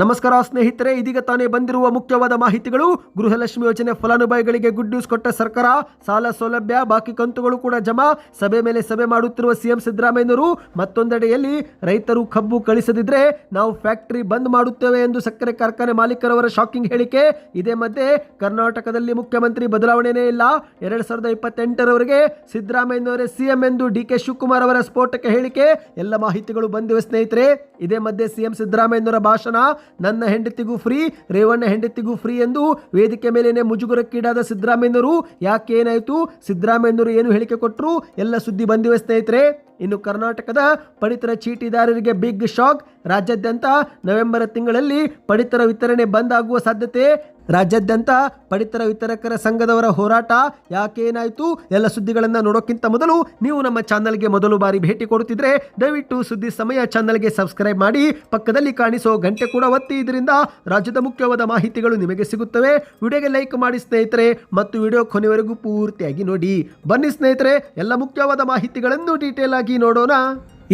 ನಮಸ್ಕಾರ ಸ್ನೇಹಿತರೆ, ಇದೀಗ ತಾನೇ ಬಂದಿರುವ ಮುಖ್ಯವಾದ ಮಾಹಿತಿಗಳು. ಗೃಹಲಕ್ಷ್ಮಿ ಯೋಜನೆ ಫಲಾನುಭವಿಗಳಿಗೆ ಗುಡ್ ನ್ಯೂಸ್ ಕೊಟ್ಟ ಸರ್ಕಾರ, ಸಾಲ ಸೌಲಭ್ಯ, ಬಾಕಿ ಕಂತುಗಳು ಕೂಡ ಜಮಾ. ಸಭೆ ಮೇಲೆ ಸಭೆ ಮಾಡುತ್ತಿರುವ ಸಿಎಂ ಸಿದ್ದರಾಮಯ್ಯನವರು, ಮತ್ತೊಂದೆಡೆಯಲ್ಲಿ ರೈತರು ಕಬ್ಬು ಕಳಿಸದಿದ್ರೆ ನಾವು ಫ್ಯಾಕ್ಟರಿ ಬಂದ್ ಮಾಡುತ್ತೇವೆ ಎಂದು ಸಕ್ಕರೆ ಕಾರ್ಖಾನೆ ಮಾಲೀಕರವರ ಶಾಕಿಂಗ್ ಹೇಳಿಕೆ. ಇದೇ ಮಧ್ಯೆ ಕರ್ನಾಟಕದಲ್ಲಿ ಮುಖ್ಯಮಂತ್ರಿ ಬದಲಾವಣೆಯೇ ಇಲ್ಲ. ಎರಡ್ ಸಾವಿರದ ಇಪ್ಪತ್ತೆಂಟರವರೆಗೆ ಸಿದ್ದರಾಮಯ್ಯನವರೇ ಸಿಎಂ ಎಂದು ಡಿ ಕೆ ಶಿವಕುಮಾರ್ ಅವರ ಸ್ಫೋಟಕ ಹೇಳಿಕೆ. ಎಲ್ಲ ಮಾಹಿತಿಗಳು ಬಂದಿವೆ ಸ್ನೇಹಿತರೆ. ಇದೇ ಮಧ್ಯೆ ಸಿಎಂ ಸಿದ್ದರಾಮಯ್ಯನವರ ಭಾಷಣ. ನನ್ನ ಹೆಂಡತಿಗೂ ಫ್ರೀ ರೇವಣ್ಣ ಹೆಂಡತಿಗೂ ಫ್ರೀ ಎಂದು ವೇದಿಕೆ ಮೇಲೇನೆ ಮುಜುಗರಕ್ಕೀಡಾದ ಸಿದ್ದರಾಮಯ್ಯನವರು. ಯಾಕೆ ಏನಾಯಿತು? ಸಿದ್ದರಾಮಯ್ಯನವರು ಏನು ಹೇಳಿಕೆ ಕೊಟ್ಟರು ಎಲ್ಲ ಸುದ್ದಿ ಬಂದಿವೆ ಸ್ನೇಹಿತರೆ. ಇನ್ನು ಕರ್ನಾಟಕದ ಪಡಿತರ ಚೀಟಿದಾರರಿಗೆ ಬಿಗ್ ಶಾಕ್ ರಾಜ್ಯಾದ್ಯಂತ ನವೆಂಬರ್ ತಿಂಗಳಲ್ಲಿ ಪಡಿತರ ವಿತರಣೆ ಬಂದ್ ಆಗುವ ಸಾಧ್ಯತೆ. ರಾಜ್ಯಾದ್ಯಂತ ಪಡಿತರ ವಿತರಕರ ಸಂಘದವರ ಹೋರಾಟ ಯಾಕೆ ಏನಾಯಿತು? ಎಲ್ಲ ಸುದ್ದಿಗಳನ್ನು ನೋಡೋಕ್ಕಿಂತ ಮೊದಲು ನೀವು ನಮ್ಮ ಚಾನಲ್ಗೆ ಮೊದಲು ಬಾರಿ ಭೇಟಿ ಕೊಡುತ್ತಿದ್ರೆ ದಯವಿಟ್ಟು ಸುದ್ದಿ ಸಮಯ ಚಾನಲ್ಗೆ ಸಬ್ಸ್ಕ್ರೈಬ್ ಮಾಡಿ. ಪಕ್ಕದಲ್ಲಿ ಕಾಣಿಸೋ ಗಂಟೆ ಕೂಡ ಒತ್ತಿ. ಇದರಿಂದ ರಾಜ್ಯದ ಮುಖ್ಯವಾದ ಮಾಹಿತಿಗಳು ನಿಮಗೆ ಸಿಗುತ್ತವೆ. ವಿಡಿಯೋಗೆ ಲೈಕ್ ಮಾಡಿ ಸ್ನೇಹಿತರೆ, ಮತ್ತು ವಿಡಿಯೋ ಕೊನೆವರೆಗೂ ಪೂರ್ತಿಯಾಗಿ ನೋಡಿ. ಬನ್ನಿ ಸ್ನೇಹಿತರೆ, ಎಲ್ಲ ಮುಖ್ಯವಾದ ಮಾಹಿತಿಗಳನ್ನು ಡೀಟೇಲ್ ಆಗಿ ನೋಡೋಣ.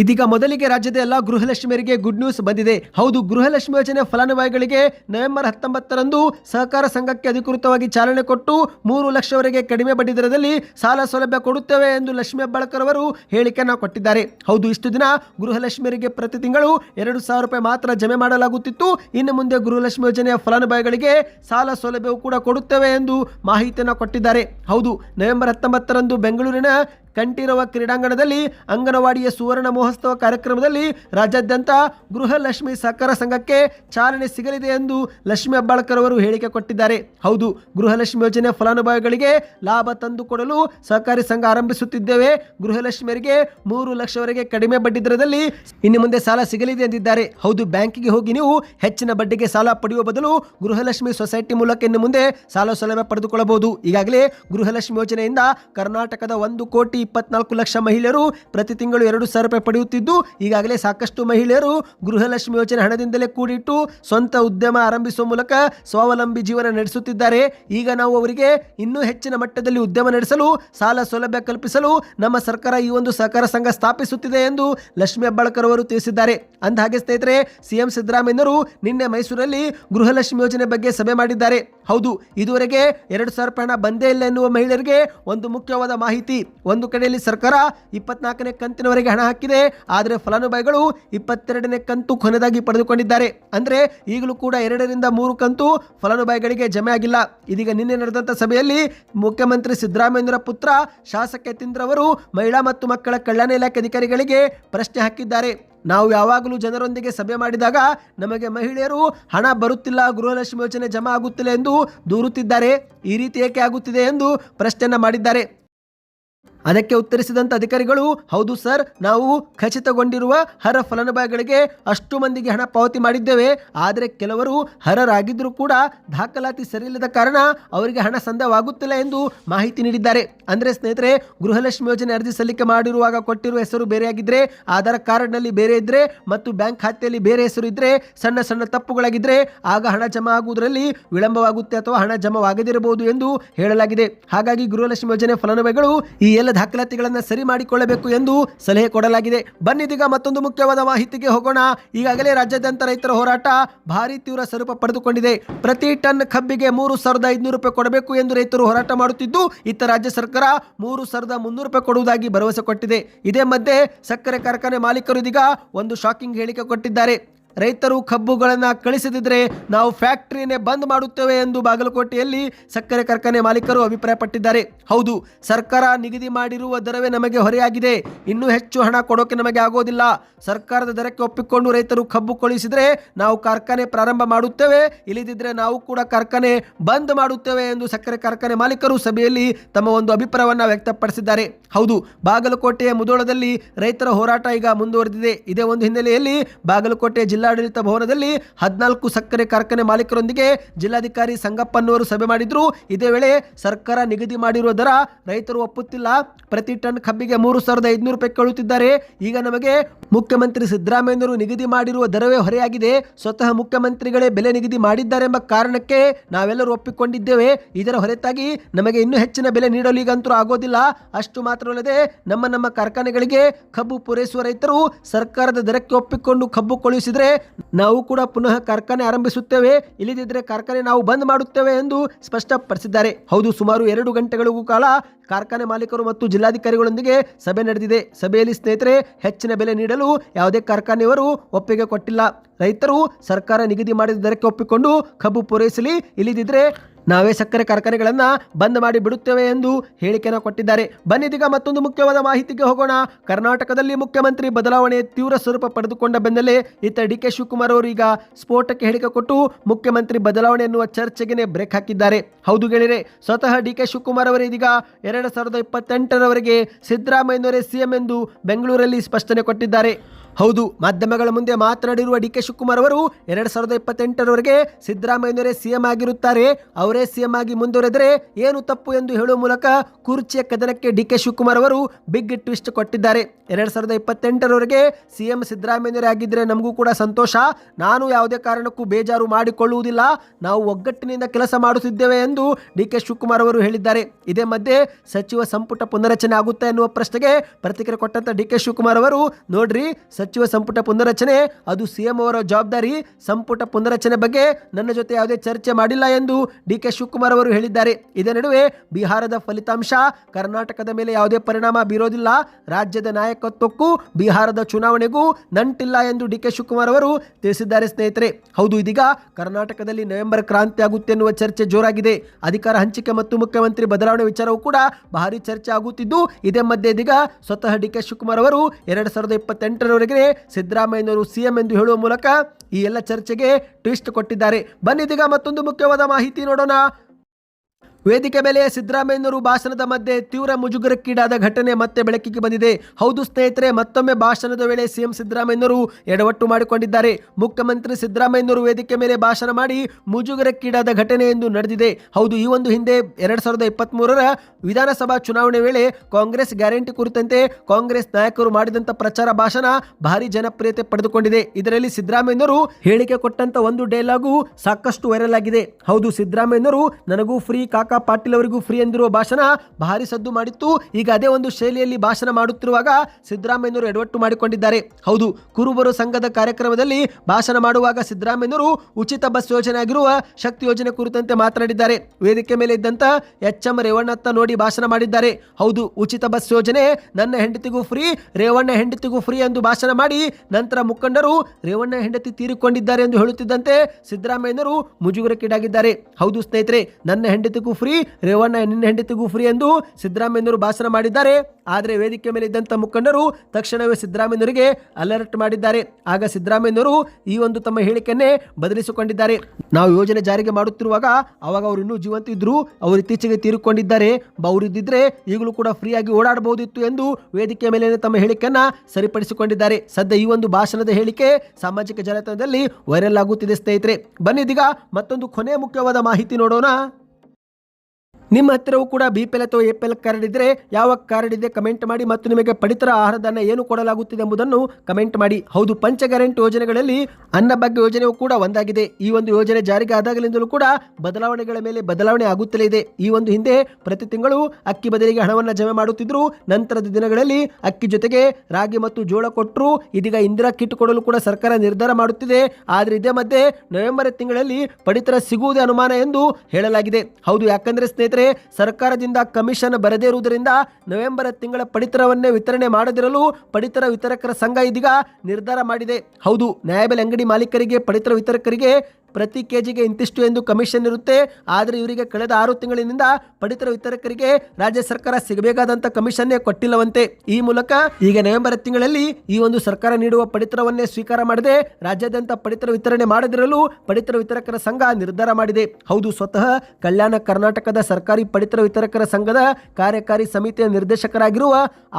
ಇದೀಗ ಮೊದಲಿಗೆ ರಾಜ್ಯದ ಎಲ್ಲ ಗೃಹಲಕ್ಷ್ಮಿಯರಿಗೆ ಗುಡ್ ನ್ಯೂಸ್ ಬಂದಿದೆ. ಹೌದು, ಗೃಹಲಕ್ಷ್ಮಿ ಯೋಜನೆ ಫಲಾನುಭವಿಗಳಿಗೆ ನವೆಂಬರ್ ಹತ್ತೊಂಬತ್ತರಂದು ಸಹಕಾರ ಸಂಘಕ್ಕೆ ಅಧಿಕೃತವಾಗಿ ಚಾಲನೆ ಕೊಟ್ಟು ಮೂರು ಲಕ್ಷವರೆಗೆ ಕಡಿಮೆ ಬಡ್ಡಿ ದರದಲ್ಲಿ ಸಾಲ ಸೌಲಭ್ಯ ಕೊಡುತ್ತೇವೆ ಎಂದು ಲಕ್ಷ್ಮಿ ಹೆಬ್ಬಾಳ್ಕರ್ ಅವರು ಹೇಳಿಕೆಯನ್ನು ಕೊಟ್ಟಿದ್ದಾರೆ. ಹೌದು, ಇಷ್ಟು ದಿನ ಗೃಹಲಕ್ಷ್ಮಿಯರಿಗೆ ಪ್ರತಿ ತಿಂಗಳು ಎರಡು ಸಾವಿರ ರೂಪಾಯಿ ಮಾತ್ರ ಜಮೆ ಮಾಡಲಾಗುತ್ತಿತ್ತು. ಇನ್ನು ಮುಂದೆ ಗೃಹಲಕ್ಷ್ಮಿ ಯೋಜನೆಯ ಫಲಾನುಭವಿಗಳಿಗೆ ಸಾಲ ಸೌಲಭ್ಯವು ಕೂಡ ಕೊಡುತ್ತೇವೆ ಎಂದು ಮಾಹಿತಿಯನ್ನು ಕೊಟ್ಟಿದ್ದಾರೆ. ಹೌದು, ನವೆಂಬರ್ ಹತ್ತೊಂಬತ್ತರಂದು ಬೆಂಗಳೂರಿನ ಕಂಠೀರವ ಕ್ರೀಡಾಂಗಣದಲ್ಲಿ ಅಂಗನವಾಡಿಯ ಸುವರ್ಣ ಮಹೋತ್ಸವ ಕಾರ್ಯಕ್ರಮದಲ್ಲಿ ರಾಜ್ಯಾದ್ಯಂತ ಗೃಹಲಕ್ಷ್ಮಿ ಸಹಕಾರ ಸಂಘಕ್ಕೆ ಚಾಲನೆ ಸಿಗಲಿದೆ ಎಂದು ಲಕ್ಷ್ಮಿ ಹೆಬ್ಬಾಳ್ಕರ್ ಅವರು ಹೇಳಿಕೆ ಕೊಟ್ಟಿದ್ದಾರೆ. ಹೌದು, ಗೃಹಲಕ್ಷ್ಮಿ ಯೋಜನೆ ಫಲಾನುಭವಿಗಳಿಗೆ ಲಾಭ ತಂದುಕೊಡಲು ಸಹಕಾರಿ ಸಂಘ ಆರಂಭಿಸುತ್ತಿದ್ದೇವೆ. ಗೃಹಲಕ್ಷ್ಮಿಯರಿಗೆ ಮೂರು ಲಕ್ಷವರೆಗೆ ಕಡಿಮೆ ಬಡ್ಡಿ ದರದಲ್ಲಿ ಇನ್ನು ಮುಂದೆ ಸಾಲ ಸಿಗಲಿದೆ ಎಂದಿದ್ದಾರೆ. ಹೌದು, ಬ್ಯಾಂಕಿಗೆ ಹೋಗಿ ನೀವು ಹೆಚ್ಚಿನ ಬಡ್ಡಿಗೆ ಸಾಲ ಪಡೆಯುವ ಬದಲು ಗೃಹಲಕ್ಷ್ಮಿ ಸೊಸೈಟಿ ಮೂಲಕ ಇನ್ನು ಮುಂದೆ ಸಾಲ ಸೌಲಭ್ಯ ಪಡೆದುಕೊಳ್ಳಬಹುದು. ಈಗಾಗಲೇ ಗೃಹಲಕ್ಷ್ಮಿ ಯೋಜನೆಯಿಂದ ಕರ್ನಾಟಕದ ಒಂದು ಕೋಟಿ ಇಪ್ಪತ್ನಾಲ್ಕು ಲಕ್ಷ ಮಹಿಳೆಯರು ಪ್ರತಿ ತಿಂಗಳು ಎರಡು ಸಾವಿರ ರೂಪಾಯಿ ಪಡೆಯುತ್ತಿದ್ದು, ಈಗಾಗಲೇ ಸಾಕಷ್ಟು ಮಹಿಳೆಯರು ಗೃಹಲಕ್ಷ್ಮಿ ಯೋಜನೆ ಹಣದಿಂದಲೇ ಕೂಡಿಟ್ಟು ಸ್ವಂತ ಉದ್ಯಮ ಆರಂಭಿಸುವ ಮೂಲಕ ಸ್ವಾವಲಂಬಿ ಜೀವನ ನಡೆಸುತ್ತಿದ್ದಾರೆ. ಈಗ ನಾವು ಅವರಿಗೆ ಇನ್ನೂ ಹೆಚ್ಚಿನ ಮಟ್ಟದಲ್ಲಿ ಉದ್ಯಮ ನಡೆಸಲು, ಸಾಲ ಸೌಲಭ್ಯ ಕಲ್ಪಿಸಲು ನಮ್ಮ ಸರ್ಕಾರ ಈ ಒಂದು ಸಹಕಾರ ಸಂಘ ಸ್ಥಾಪಿಸುತ್ತಿದೆ ಎಂದು ಲಕ್ಷ್ಮಿ ಹೆಬ್ಬಾಳ್ಕರ್ ಅವರು ತಿಳಿಸಿದ್ದಾರೆ. ಅಂದಹಾಗೆ ಸ್ನೇಹಿತರೆ, ಸಿಎಂ ಸಿದ್ದರಾಮಯ್ಯನವರು ನಿನ್ನೆ ಮೈಸೂರಲ್ಲಿ ಗೃಹಲಕ್ಷ್ಮಿ ಯೋಜನೆ ಬಗ್ಗೆ ಸಭೆ ಮಾಡಿದ್ದಾರೆ. ಹೌದು, ಇದುವರೆಗೆ ಎರಡು ಸಾವಿರ ರೂಪಾಯಿ ಹಣ ಬಂದೇ ಇಲ್ಲ ಎನ್ನುವ ಮಹಿಳೆಯರಿಗೆ ಒಂದು ಮುಖ್ಯವಾದ ಮಾಹಿತಿ, ಒಂದು ಕಡೆಯಲ್ಲಿ ಸರ್ಕಾರ ಇಪ್ಪತ್ನಾಲ್ಕನೇ ಕಂತಿನವರೆಗೆ ಹಣ ಹಾಕಿದೆ. ಆದರೆ ಫಲಾನುಭವಿಗಳು ಇಪ್ಪತ್ತೆರಡನೇ ಕಂತು ಕೊನೆದಾಗಿ ಪಡೆದುಕೊಂಡಿದ್ದಾರೆ. ಅಂದರೆ ಈಗಲೂ ಕೂಡ ಎರಡರಿಂದ ಮೂರು ಕಂತು ಫಲಾನುಭವಿಗಳಿಗೆ ಜಮೆ ಆಗಿಲ್ಲ. ಇದೀಗ ನಿನ್ನೆ ನಡೆದಂಥ ಸಭೆಯಲ್ಲಿ ಮುಖ್ಯಮಂತ್ರಿ ಸಿದ್ದರಾಮಯ್ಯರ ಪುತ್ರ, ಶಾಸಕ ಯತೀಂದ್ರ ಅವರು ಮಹಿಳಾ ಮತ್ತು ಮಕ್ಕಳ ಕಲ್ಯಾಣ ಇಲಾಖೆ ಅಧಿಕಾರಿಗಳಿಗೆ ಪ್ರಶ್ನೆ ಹಾಕಿದ್ದಾರೆ. ನಾವು ಯಾವಾಗಲೂ ಜನರೊಂದಿಗೆ ಸಭೆ ಮಾಡಿದಾಗ ನಮಗೆ ಮಹಿಳೆಯರು ಹಣ ಬರುತ್ತಿಲ್ಲ, ಗೃಹಲಕ್ಷ್ಮಿ ಯೋಜನೆ ಜಮಾ ಆಗುತ್ತಿಲ್ಲ ಎಂದು ದೂರುತ್ತಿದ್ದಾರೆ. ಈ ರೀತಿ ಏಕೆ ಆಗುತ್ತಿದೆ ಎಂದು ಪ್ರಶ್ನೆಯನ್ನು ಮಾಡಿದ್ದಾರೆ. ಅದಕ್ಕೆ ಉತ್ತರಿಸಿದಂಥ ಅಧಿಕಾರಿಗಳು, ಹೌದು ಸರ್, ನಾವು ಖಚಿತಗೊಂಡಿರುವ ಹರ ಫಲಾನುಭವಿಗಳಿಗೆ ಅಷ್ಟು ಮಂದಿಗೆ ಹಣ ಪಾವತಿ ಮಾಡಿದ್ದೇವೆ. ಆದರೆ ಕೆಲವರು ಹರರಾಗಿದ್ದರೂ ಕೂಡ ದಾಖಲಾತಿ ಸರಿಯಿಲ್ಲದ ಕಾರಣ ಅವರಿಗೆ ಹಣ ಸಂದವಾಗುತ್ತಿಲ್ಲ ಎಂದು ಮಾಹಿತಿ ನೀಡಿದ್ದಾರೆ. ಅಂದರೆ ಸ್ನೇಹಿತರೆ, ಗೃಹಲಕ್ಷ್ಮಿ ಯೋಜನೆ ಅರ್ಜಿ ಸಲ್ಲಿಕೆ ಮಾಡಿರುವಾಗ ಕೊಟ್ಟಿರುವ ಹೆಸರು ಬೇರೆಯಾಗಿದ್ದರೆ ಆಧಾರ್ ಕಾರ್ಡ್ನಲ್ಲಿ ಬೇರೆ ಇದ್ದರೆ ಮತ್ತು ಬ್ಯಾಂಕ್ ಖಾತೆಯಲ್ಲಿ ಬೇರೆ ಹೆಸರು ಇದ್ದರೆ ಸಣ್ಣ ಸಣ್ಣ ತಪ್ಪುಗಳಾಗಿದ್ದರೆ ಆಗ ಹಣ ಜಮಾ ಆಗುವುದರಲ್ಲಿ ವಿಳಂಬವಾಗುತ್ತೆ ಅಥವಾ ಹಣ ಜಮಾವಾಗದಿರಬಹುದು ಎಂದು ಹೇಳಲಾಗಿದೆ. ಹಾಗಾಗಿ ಗೃಹಲಕ್ಷ್ಮಿ ಯೋಜನೆ ಫಲಾನುಭವಿಗಳು ಈ ಎಲ್ಲ ದಾಖಲಾತಿಗಳನ್ನು ಸರಿ ಮಾಡಿಕೊಳ್ಳಬೇಕು ಎಂದು ಸಲಹೆ ಕೊಡಲಾಗಿದೆ. ಬನ್ನಿದೀಗ ಮತ್ತೊಂದು ಮುಖ್ಯವಾದ ಮಾಹಿತಿಗೆ ಹೋಗೋಣ. ಈಗಾಗಲೇ ರಾಜ್ಯಾದ್ಯಂತ ರೈತರ ಹೋರಾಟ ಭಾರಿ ತೀವ್ರ ಸ್ವರೂಪ ಪಡೆದುಕೊಂಡಿದೆ. ಪ್ರತಿ ಟನ್ ಕಬ್ಬಿಗೆ ಮೂರು ಸಾವಿರದ ಐದುನೂರು ರೂಪಾಯಿ ಕೊಡಬೇಕು ಎಂದು ರೈತರು ಹೋರಾಟ ಮಾಡುತ್ತಿದ್ದು, ಇತ್ತ ರಾಜ್ಯ ಸರ್ಕಾರ ಮೂರು ಸಾವಿರದ ಮುನ್ನೂರು ರೂಪಾಯಿ ಕೊಡುವುದಾಗಿ ಭರವಸೆ ಕೊಟ್ಟಿದೆ. ಇದೇ ಮಧ್ಯೆ ಸಕ್ಕರೆ ಕಾರ್ಖಾನೆ ಮಾಲೀಕರು ಇದೀಗ ಒಂದು ಶಾಕಿಂಗ್ ಹೇಳಿಕೆ ಕೊಟ್ಟಿದ್ದಾರೆ. ರೈತರು ಕಬ್ಬುಗಳನ್ನು ಕಳಿಸದಿದ್ದರೆ ನಾವು ಫ್ಯಾಕ್ಟರಿನೇ ಬಂದ್ ಮಾಡುತ್ತೇವೆ ಎಂದು ಬಾಗಲಕೋಟೆಯಲ್ಲಿ ಸಕ್ಕರೆ ಕಾರ್ಖಾನೆ ಮಾಲೀಕರು ಅಭಿಪ್ರಾಯಪಟ್ಟಿದ್ದಾರೆ. ಹೌದು, ಸರ್ಕಾರ ನಿಗದಿ ಮಾಡಿರುವ ದರವೇ ನಮಗೆ ಹೊರೆಯಾಗಿದೆ. ಇನ್ನೂ ಹೆಚ್ಚು ಹಣ ಕೊಡೋಕೆ ನಮಗೆ ಆಗೋದಿಲ್ಲ. ಸರ್ಕಾರದ ದರಕ್ಕೆ ಒಪ್ಪಿಕೊಂಡು ರೈತರು ಕಬ್ಬು ಕಳಿಸಿದರೆ ನಾವು ಕಾರ್ಖಾನೆ ಪ್ರಾರಂಭ ಮಾಡುತ್ತೇವೆ. ಇಲ್ಲದಿದ್ದರೆ ನಾವು ಕೂಡ ಕಾರ್ಖಾನೆ ಬಂದ್ ಮಾಡುತ್ತೇವೆ ಎಂದು ಸಕ್ಕರೆ ಕಾರ್ಖಾನೆ ಮಾಲೀಕರು ಸಭೆಯಲ್ಲಿ ತಮ್ಮ ಒಂದು ಅಭಿಪ್ರಾಯವನ್ನು ವ್ಯಕ್ತಪಡಿಸಿದ್ದಾರೆ. ಹೌದು, ಬಾಗಲಕೋಟೆಯ ಮುದೋಳದಲ್ಲಿ ರೈತರ ಹೋರಾಟ ಈಗ ಮುಂದುವರೆದಿದೆ. ಇದೇ ಒಂದು ಹಿನ್ನೆಲೆಯಲ್ಲಿ ಬಾಗಲಕೋಟೆ ಜಿಲ್ಲಾಡಳಿತ ಭವನದಲ್ಲಿ ಹದಿನಾಲ್ಕು ಸಕ್ಕರೆ ಕಾರ್ಖಾನೆ ಮಾಲೀಕರೊಂದಿಗೆ ಜಿಲ್ಲಾಧಿಕಾರಿ ಸಂಗಪ್ಪನವರು ಸಭೆ ಮಾಡಿದ್ರು. ಇದೇ ವೇಳೆ ಸರ್ಕಾರ ನಿಗದಿ ಮಾಡಿರುವ ದರ ರೈತರು ಒಪ್ಪುತ್ತಿಲ್ಲ. ಪ್ರತಿ ಟನ್ ಕಬ್ಬಿಗೆ ಮೂರು ಸಾವಿರದ ಐದುನೂರು ರೂಪಾಯಿ ಕೇಳುತ್ತಿದ್ದಾರೆ. ಈಗ ನಮಗೆ ಮುಖ್ಯಮಂತ್ರಿ ಸಿದ್ದರಾಮಯ್ಯನವರು ನಿಗದಿ ಮಾಡಿರುವ ದರವೇ ಹೊರೆಯಾಗಿದೆ. ಸ್ವತಃ ಮುಖ್ಯಮಂತ್ರಿಗಳೇ ಬೆಲೆ ನಿಗದಿ ಮಾಡಿದ್ದಾರೆಂಬ ಕಾರಣಕ್ಕೆ ನಾವೆಲ್ಲರೂ ಒಪ್ಪಿಕೊಂಡಿದ್ದೇವೆ. ಇದರ ಹೊರತಾಗಿ ನಮಗೆ ಇನ್ನೂ ಹೆಚ್ಚಿನ ಬೆಲೆ ನೀಡಲು ಈಗಂತೂ ಆಗೋದಿಲ್ಲ. ಅಷ್ಟು ಮಾತ್ರವಲ್ಲದೆ ನಮ್ಮ ನಮ್ಮ ಕಾರ್ಖಾನೆಗಳಿಗೆ ಕಬ್ಬು ಪೂರೈಸುವ ರೈತರು ಸರ್ಕಾರದ ದರಕ್ಕೆ ಒಪ್ಪಿಕೊಂಡು ಕಬ್ಬು ಕಳುಹಿಸಿದರೆ ನಾವು ಕೂಡ ಪುನಃ ಕಾರ್ಖಾನೆ ಆರಂಭಿಸುತ್ತೇವೆ. ಇಲ್ಲದಿದ್ದರೆ ಕಾರ್ಖಾನೆ ನಾವು ಬಂದ್ ಮಾಡುತ್ತೇವೆ ಎಂದು ಸ್ಪಷ್ಟಪಡಿಸಿದ್ದಾರೆ. ಹೌದು, ಸುಮಾರು ಎರಡು ಗಂಟೆಗಳಿಗೂ ಕಾಲ ಕಾರ್ಖಾನೆ ಮಾಲೀಕರು ಮತ್ತು ಜಿಲ್ಲಾಧಿಕಾರಿಗಳೊಂದಿಗೆ ಸಭೆ ನಡೆದಿದೆ. ಸಭೆಯಲ್ಲಿ ಸ್ನೇಹಿತರೆ, ಹೆಚ್ಚಿನ ಬೆಲೆ ನೀಡಲು ಯಾವುದೇ ಕಾರ್ಖಾನೆಯವರು ಒಪ್ಪಿಗೆ ಕೊಟ್ಟಿಲ್ಲ. ರೈತರು ಸರ್ಕಾರ ನಿಗದಿ ಮಾಡಿದ ದರಕ್ಕೆ ಒಪ್ಪಿಕೊಂಡು ಕಬ್ಬು ಪೂರೈಸಲಿ. ಇಲ್ಲದಿದ್ದರೆ ನಾವೇ ಸಕ್ಕರೆ ಕಾರ್ಖಾನೆಗಳನ್ನು ಬಂದ್ ಮಾಡಿ ಬಿಡುತ್ತೇವೆ ಎಂದು ಹೇಳಿಕೆಯನ್ನು ಕೊಟ್ಟಿದ್ದಾರೆ. ಬನ್ನಿದೀಗ ಮತ್ತೊಂದು ಮುಖ್ಯವಾದ ಮಾಹಿತಿಗೆ ಹೋಗೋಣ. ಕರ್ನಾಟಕದಲ್ಲಿ ಮುಖ್ಯಮಂತ್ರಿ ಬದಲಾವಣೆ ತೀವ್ರ ಸ್ವರೂಪ ಪಡೆದುಕೊಂಡ ಬೆನ್ನಲ್ಲೇ ಇತ್ತ ಡಿ ಕೆ ಶಿವಕುಮಾರ್ ಅವರು ಈಗ ಸ್ಫೋಟಕ್ಕೆ ಹೇಳಿಕೆ ಕೊಟ್ಟು ಮುಖ್ಯಮಂತ್ರಿ ಬದಲಾವಣೆ ಎನ್ನುವ ಚರ್ಚೆಗೆ ಬ್ರೇಕ್ ಹಾಕಿದ್ದಾರೆ. ಹೌದು ಗೆಳೆಯರೆ, ಸ್ವತಃ ಡಿ ಕೆ ಶಿವಕುಮಾರ್ ಅವರೇ ಇದೀಗ ಎರಡು ಸಾವಿರದ ಇಪ್ಪತ್ತೆಂಟರವರೆಗೆ ಸಿದ್ದರಾಮಯ್ಯನವರೇ ಸಿಎಂ ಎಂದು ಬೆಂಗಳೂರಲ್ಲಿ ಸ್ಪಷ್ಟನೆ ಕೊಟ್ಟಿದ್ದಾರೆ. ಹೌದು, ಮಾಧ್ಯಮಗಳ ಮುಂದೆ ಮಾತನಾಡಿರುವ ಡಿ ಕೆ ಶಿವಕುಮಾರ್ ಅವರು ಎರಡು ಸಾವಿರದ ಇಪ್ಪತ್ತೆಂಟರವರೆಗೆ ಸಿದ್ದರಾಮಯ್ಯನವರೇ ಸಿಎಂ ಆಗಿರುತ್ತಾರೆ. ಅವರೇ ಸಿಎಂ ಆಗಿ ಮುಂದುವರೆದರೆ ಏನು ತಪ್ಪು ಎಂದು ಹೇಳುವ ಮೂಲಕ ಕುರ್ಚಿಯ ಕದನಕ್ಕೆ ಡಿ ಕೆ ಶಿವಕುಮಾರ್ ಅವರು ಬಿಗ್ ಟ್ವಿಸ್ಟ್ ಕೊಟ್ಟಿದ್ದಾರೆ. ಎರಡು ಸಾವಿರದ ಇಪ್ಪತ್ತೆಂಟರವರೆಗೆ ಸಿಎಂ ಸಿದ್ದರಾಮಯ್ಯನವರೇ ಆಗಿದ್ದರೆ ನಮಗೂ ಕೂಡ ಸಂತೋಷ. ನಾನು ಯಾವುದೇ ಕಾರಣಕ್ಕೂ ಬೇಜಾರು ಮಾಡಿಕೊಳ್ಳುವುದಿಲ್ಲ. ನಾವು ಒಗ್ಗಟ್ಟಿನಿಂದ ಕೆಲಸ ಮಾಡುತ್ತಿದ್ದೇವೆ ಎಂದು ಡಿ ಕೆ ಶಿವಕುಮಾರ್ ಅವರು ಹೇಳಿದ್ದಾರೆ. ಇದೇ ಮಧ್ಯೆ ಸಚಿವ ಸಂಪುಟ ಪುನರಚನೆ ಆಗುತ್ತೆ ಎನ್ನುವ ಪ್ರಶ್ನೆಗೆ ಪ್ರತಿಕ್ರಿಯೆ ಕೊಟ್ಟಂತ ಡಿ ಕೆ ಶಿವಕುಮಾರ್ ಅವರು, ನೋಡ್ರಿ ಸಚಿವ ಸಂಪುಟ ಪುನರಚನೆ ಅದು ಸಿಎಂ ಅವರ ಜವಾಬ್ದಾರಿ. ಸಂಪುಟ ಪುನರಚನೆ ಬಗ್ಗೆ ನನ್ನ ಜೊತೆ ಯಾವುದೇ ಚರ್ಚೆ ಮಾಡಿಲ್ಲ ಎಂದು ಡಿ ಕೆ ಶಿವಕುಮಾರ್ ಅವರು ಹೇಳಿದ್ದಾರೆ. ಇದೇ ನಡುವೆ ಬಿಹಾರದ ಫಲಿತಾಂಶ, ಕರ್ನಾಟಕದ ಮೇಲೆ ಯಾವುದೇ ಪರಿಣಾಮ ಬೀರೋದಿಲ್ಲ. ರಾಜ್ಯದ ನಾಯಕತ್ವಕ್ಕೂ ಬಿಹಾರದ ಚುನಾವಣೆಗೂ ನಂಟಿಲ್ಲ ಎಂದು ಡಿ ಕೆ ಶಿವಕುಮಾರ್ ಅವರು ತಿಳಿಸಿದ್ದಾರೆ ಸ್ನೇಹಿತರೆ. ಹೌದು, ಇದೀಗ ಕರ್ನಾಟಕದಲ್ಲಿ ನವೆಂಬರ್ ಕ್ರಾಂತಿ ಆಗುತ್ತೆ ಎನ್ನುವ ಚರ್ಚೆ ಜೋರಾಗಿದೆ. ಅಧಿಕಾರ ಹಂಚಿಕೆ ಮತ್ತು ಮುಖ್ಯಮಂತ್ರಿ ಬದಲಾವಣೆ ವಿಚಾರವೂ ಕೂಡ ಭಾರಿ ಚರ್ಚೆ ಆಗುತ್ತಿದ್ದು, ಇದೇ ಮಧ್ಯೆ ಇದೀಗ ಸ್ವತಃ ಡಿ ಕೆ ಶಿವಕುಮಾರ್ ಅವರು ಎರಡು ಸಾವಿರದ ಇಪ್ಪತ್ತೆಂಟರವರೆಗೆ ಸಿದ್ದರಾಮಯ್ಯನವರು ಸಿಎಂ ಎಂದು ಹೇಳುವ ಮೂಲಕ ಈ ಎಲ್ಲ ಚರ್ಚೆಗೆ ಟ್ವಿಸ್ಟ್ ಕೊಟ್ಟಿದ್ದಾರೆ. ಬನ್ನಿದೀಗ ಮತ್ತೊಂದು ಮುಖ್ಯವಾದ ಮಾಹಿತಿ ನೋಡೋಣ. ವೇದಿಕೆ ಮೇಲೆ ಸಿದ್ದರಾಮಯ್ಯನವರು ಭಾಷಣದ ಮಧ್ಯೆ ತೀವ್ರ ಮುಜುಗರಕ್ಕೀಡಾದ ಘಟನೆ ಮತ್ತೆ ಬೆಳಕಿಗೆ ಬಂದಿದೆ. ಹೌದು ಸ್ನೇಹಿತರೆ, ಮತ್ತೊಮ್ಮೆ ಭಾಷಣದ ವೇಳೆ ಸಿಎಂ ಸಿದ್ದರಾಮಯ್ಯನವರು ಎಡವಟ್ಟು ಮಾಡಿಕೊಂಡಿದ್ದಾರೆ. ಮುಖ್ಯಮಂತ್ರಿ ಸಿದ್ದರಾಮಯ್ಯನವರು ವೇದಿಕೆ ಮೇಲೆ ಭಾಷಣ ಮಾಡಿ ಮುಜುಗರಕ್ಕೀಡಾದ ಘಟನೆ ಎಂದು ನಡೆದಿದೆ. ಹೌದು, ಈ ಒಂದು ಹಿಂದೆ ಎರಡ್ ಸಾವಿರದ ಇಪ್ಪತ್ತ್ ಮೂರರ ವಿಧಾನಸಭಾ ಚುನಾವಣೆ ವೇಳೆ ಕಾಂಗ್ರೆಸ್ ಗ್ಯಾರಂಟಿ ಕುರಿತಂತೆ ಕಾಂಗ್ರೆಸ್ ನಾಯಕರು ಮಾಡಿದಂಥ ಪ್ರಚಾರ ಭಾಷಣ ಭಾರಿ ಜನಪ್ರಿಯತೆ ಪಡೆದುಕೊಂಡಿದೆ. ಇದರಲ್ಲಿ ಸಿದ್ದರಾಮಯ್ಯನವರು ಹೇಳಿಕೆ ಕೊಟ್ಟಂತ ಒಂದು ಡೈಲಾಗು ಸಾಕಷ್ಟು ವೈರಲ್ ಆಗಿದೆ. ಹೌದು, ಸಿದ್ದರಾಮಯ್ಯನವರು ನನಗೂ ಫ್ರೀ ಕಾಕಾ ಪಾಟೀಲ್ ಅವರಿಗೂ ಫ್ರೀ ಎಂದಿರುವ ಭಾಷಣ ಭಾರಿ ಸದ್ದು ಮಾಡಿತ್ತು. ಈಗ ಅದೇ ಒಂದು ಶೈಲಿಯಲ್ಲಿ ಭಾಷಣ ಮಾಡುತ್ತಿರುವಾಗ ಸಿದ್ದರಾಮಯ್ಯನವರು ಎಡವಟ್ಟು ಮಾಡಿಕೊಂಡಿದ್ದಾರೆ. ಹೌದು, ಕುರುಬರು ಸಂಘದ ಕಾರ್ಯಕ್ರಮದಲ್ಲಿ ಭಾಷಣ ಮಾಡುವಾಗ ಸಿದ್ದರಾಮಯ್ಯನವರು ಉಚಿತ ಬಸ್ ಯೋಜನೆ ಆಗಿರುವ ಶಕ್ತಿ ಯೋಜನೆ ಕುರಿತಂತೆ ಮಾತನಾಡಿದ್ದಾರೆ. ವೇದಿಕೆ ಮೇಲೆ ಇದ್ದಂತ ಎಚ್ ಎಂ ರೇವಣ್ಣತ್ತ ನೋಡಿ ಭಾಷಣ ಮಾಡಿದ್ದಾರೆ. ಹೌದು, ಉಚಿತ ಬಸ್ ಯೋಜನೆ ನನ್ನ ಹೆಂಡತಿಗೂ ಫ್ರೀ ರೇವಣ್ಣ ಹೆಂಡತಿಗೂ ಫ್ರೀ ಎಂದು ಭಾಷಣ ಮಾಡಿ ನಂತರ ಮುಖಂಡರು ರೇವಣ್ಣ ಹೆಂಡತಿ ತೀರಿಕೊಂಡಿದ್ದಾರೆ ಎಂದು ಹೇಳುತ್ತಿದ್ದಂತೆ ಸಿದ್ದರಾಮಯ್ಯನವರು ಮುಜುಗರಕ್ಕೀಡಾಗಿದ್ದಾರೆ. ಹೌದು ಸ್ನೇಹಿತರೆ, ನನ್ನ ಹೆಂಡತಿಗೂ ಫ್ರೀ ರೇವಣ್ಣ ನಿನ್ನ ಹೆಂಡತಿಗೂ ಫ್ರೀ ಎಂದು ಸಿದ್ದರಾಮಯ್ಯನವರು ಭಾಷಣ ಮಾಡಿದ್ದಾರೆ. ಆದರೆ ವೇದಿಕೆ ಮೇಲೆ ಇದ್ದಂಥ ಮುಖಂಡರು ತಕ್ಷಣವೇ ಸಿದ್ದರಾಮಯ್ಯನವರಿಗೆ ಅಲರ್ಟ್ ಮಾಡಿದ್ದಾರೆ. ಆಗ ಸಿದ್ದರಾಮಯ್ಯನವರು ಈ ಒಂದು ತಮ್ಮ ಹೇಳಿಕೆಯನ್ನೇ ಬದಲಿಸಿಕೊಂಡಿದ್ದಾರೆ. ನಾವು ಯೋಜನೆ ಜಾರಿಗೆ ಮಾಡುತ್ತಿರುವಾಗ ಅವಾಗ ಅವರು ಇನ್ನೂ ಜೀವಂತ ಇದ್ದರು ಅವರು ಇತ್ತೀಚೆಗೆ ತೀರಿಕೊಂಡಿದ್ದಾರೆ. ಬ- ಅವರು ಇದ್ದಿದ್ರೆ ಈಗಲೂ ಕೂಡ ಫ್ರೀ ಆಗಿ ಓಡಾಡಬಹುದಿತ್ತು ಎಂದು ವೇದಿಕೆ ಮೇಲೆ ತಮ್ಮ ಹೇಳಿಕೆಯನ್ನು ಸರಿಪಡಿಸಿಕೊಂಡಿದ್ದಾರೆ. ಸದ್ಯ ಈ ಒಂದು ಭಾಷಣದ ಹೇಳಿಕೆ ಸಾಮಾಜಿಕ ಜಾಲತಾಣದಲ್ಲಿ ವೈರಲ್ ಆಗುತ್ತಿದೆ ಸ್ನೇಹಿತರೆ. ಬನ್ನಿದೀಗ ಮತ್ತೊಂದು ಕೊನೆ ಮುಖ್ಯವಾದ ಮಾಹಿತಿ ನೋಡೋಣ. ನಿಮ್ಮ ಹತ್ತಿರವೂ ಕೂಡ ಬಿ ಪಿ ಎಲ್ ಅಥವಾ ಎ ಪಿ ಎಲ್ ಕಾರ್ಡ್ ಇದ್ದರೆ ಯಾವ ಕಾರ್ಡ್ ಇದೆ ಕಮೆಂಟ್ ಮಾಡಿ ಮತ್ತು ನಿಮಗೆ ಪಡಿತರ ಆಹಾರದನ್ನ ಏನು ಕೊಡಲಾಗುತ್ತಿದೆ ಎಂಬುದನ್ನು ಕಮೆಂಟ್ ಮಾಡಿ. ಹೌದು, ಪಂಚ ಗ್ಯಾರಂಟಿ ಯೋಜನೆಗಳಲ್ಲಿ ಅನ್ನಭಾಗ್ಯ ಯೋಜನೆಯೂ ಕೂಡ ಒಂದಾಗಿದೆ. ಈ ಒಂದು ಯೋಜನೆ ಜಾರಿಗೆ ಆದಾಗಲಿಂದಲೂ ಕೂಡ ಬದಲಾವಣೆಗಳ ಮೇಲೆ ಬದಲಾವಣೆ ಆಗುತ್ತಲೇ ಇದೆ. ಈ ಒಂದು ಹಿಂದೆ ಪ್ರತಿ ತಿಂಗಳು ಅಕ್ಕಿ ಬದಲಿಗೆ ಹಣವನ್ನು ಜಮೆ ಮಾಡುತ್ತಿದ್ದರು. ನಂತರದ ದಿನಗಳಲ್ಲಿ ಅಕ್ಕಿ ಜೊತೆಗೆ ರಾಗಿ ಮತ್ತು ಜೋಳ ಕೊಟ್ಟರು. ಇದೀಗ ಇಂದಿರಾ ಕಿಟ್ ಕೊಡಲು ಕೂಡ ಸರ್ಕಾರ ನಿರ್ಧಾರ ಮಾಡುತ್ತಿದೆ. ಆದರೆ ಇದೇ ಮಧ್ಯೆ ನವೆಂಬರ್ ತಿಂಗಳಲ್ಲಿ ಪಡಿತರ ಸಿಗುವುದೇ ಅನುಮಾನ ಎಂದು ಹೇಳಲಾಗಿದೆ. ಹೌದು, ಯಾಕಂದರೆ ಸ್ನೇಹಿತರೆ, ಸರ್ಕಾರದಿಂದ ಕಮಿಷನ್ ಬರದೇ ಇರುವುದರಿಂದ ನವೆಂಬರ್ ತಿಂಗಳ ಪಡಿತರವನ್ನೇ ವಿತರಣೆ ಮಾಡದಿರಲು ಪಡಿತರ ವಿತರಕರ ಸಂಘ ಇದೀಗ ನಿರ್ಧಾರ ಮಾಡಿದೆ. ಹೌದು, ನ್ಯಾಯಬೆಲೆ ಅಂಗಡಿ ಮಾಲೀಕರಿಗೆ, ಪಡಿತರ ವಿತರಕರಿಗೆ ಪ್ರತಿ ಕೆಜಿಗೆ ಇಂತಿಷ್ಟು ಎಂದು ಕಮಿಷನ್ ಇರುತ್ತೆ. ಆದರೆ ಇವರಿಗೆ ಕಳೆದ ಆರು ತಿಂಗಳಿನಿಂದ ಪಡಿತರ ವಿತರಕರಿಗೆ ರಾಜ್ಯ ಸರ್ಕಾರ ಸಿಗಬೇಕಾದಂತ ಕಮಿಷನ್ನೇ ಕೊಟ್ಟಿಲ್ಲವಂತೆ. ಈ ಮೂಲಕ ಈಗ ನವೆಂಬರ್ ತಿಂಗಳಲ್ಲಿ ಈ ಒಂದು ಸರ್ಕಾರ ನೀಡುವ ಪಡಿತರವನ್ನೇ ಸ್ವೀಕಾರ ಮಾಡದೆ ರಾಜ್ಯಾದ್ಯಂತ ಪಡಿತರ ವಿತರಣೆ ಮಾಡದಿರಲು ಪಡಿತರ ವಿತರಕರ ಸಂಘ ನಿರ್ಧಾರ ಮಾಡಿದೆ. ಹೌದು, ಸ್ವತಃ ಕಲ್ಯಾಣ ಕರ್ನಾಟಕದ ಸರ್ಕಾರಿ ಪಡಿತರ ವಿತರಕರ ಸಂಘದ ಕಾರ್ಯಕಾರಿ ಸಮಿತಿಯ ನಿರ್ದೇಶಕರಾಗಿರುವ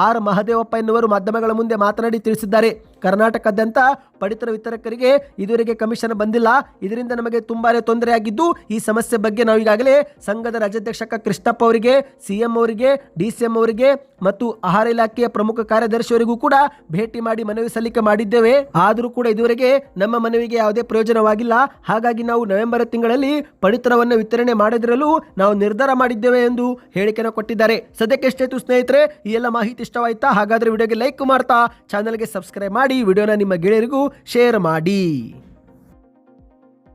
ಆರ್ ಮಹದೇವಪ್ಪ ಎನ್ನುವರು ಮಾಧ್ಯಮಗಳ ಮುಂದೆ ಮಾತನಾಡಿ ತಿಳಿಸಿದ್ದಾರೆ. ಕರ್ನಾಟಕದಾದ್ಯಂತ ಪಡಿತರ ವಿತರಕರಿಗೆ ಇದುವರೆಗೆ ಕಮಿಷನ್ ಬಂದಿಲ್ಲ. ಇದರಿಂದ ನಮಗೆ ತುಂಬಾನೇ ತೊಂದರೆ ಆಗಿದ್ದು, ಈ ಸಮಸ್ಯೆ ಬಗ್ಗೆ ನಾವು ಈಗಾಗಲೇ ಸಂಘದ ರಾಜ್ಯಾಧ್ಯಕ್ಷಕ ಕೃಷ್ಣಪ್ಪ ಅವರಿಗೆ ಸಿಎಂ ಅವರಿಗೆ, ಡಿ ಸಿ ಎಂ ಅವರಿಗೆ ಮತ್ತು ಆಹಾರ ಇಲಾಖೆಯ ಪ್ರಮುಖ ಕಾರ್ಯದರ್ಶಿಯವರಿಗೂ ಕೂಡ ಭೇಟಿ ಮಾಡಿ ಮನವಿ ಸಲ್ಲಿಕೆ ಮಾಡಿದ್ದೇವೆ. ಆದರೂ ಕೂಡ ಇದುವರೆಗೆ ನಮ್ಮ ಮನವಿಗೆ ಯಾವುದೇ ಪ್ರಯೋಜನವಾಗಿಲ್ಲ. ಹಾಗಾಗಿ ನಾವು ನವೆಂಬರ್ ತಿಂಗಳಲ್ಲಿ ಪಡಿತರವನ್ನು ವಿತರಣೆ ಮಾಡದಿರಲು ನಾವು ನಿರ್ಧಾರ ಮಾಡಿದ್ದೇವೆ ಎಂದು ಹೇಳಿಕೆಯನ್ನು ಕೊಟ್ಟಿದ್ದಾರೆ. ಸದ್ಯಕ್ಕೆ ಎಷ್ಟೇತು ಸ್ನೇಹಿತರೆ, ಈ ಎಲ್ಲ ಮಾಹಿತಿ ಇಷ್ಟವಾಯ್ತಾ? ಹಾಗಾದ್ರೆ ವಿಡಿಯೋಗೆ ಲೈಕ್ ಮಾಡ್ತಾ, ಚಾನಲ್ಗೆ ಸಬ್ಸ್ಕ್ರೈಬ್ ಮಾಡಿ ಮಾಡಿ, ವಿಡಿಯೋನ ನಿಮ್ಮ ಗೆಳೆಯರಿಗೂ ಶೇರ್ ಮಾಡಿ.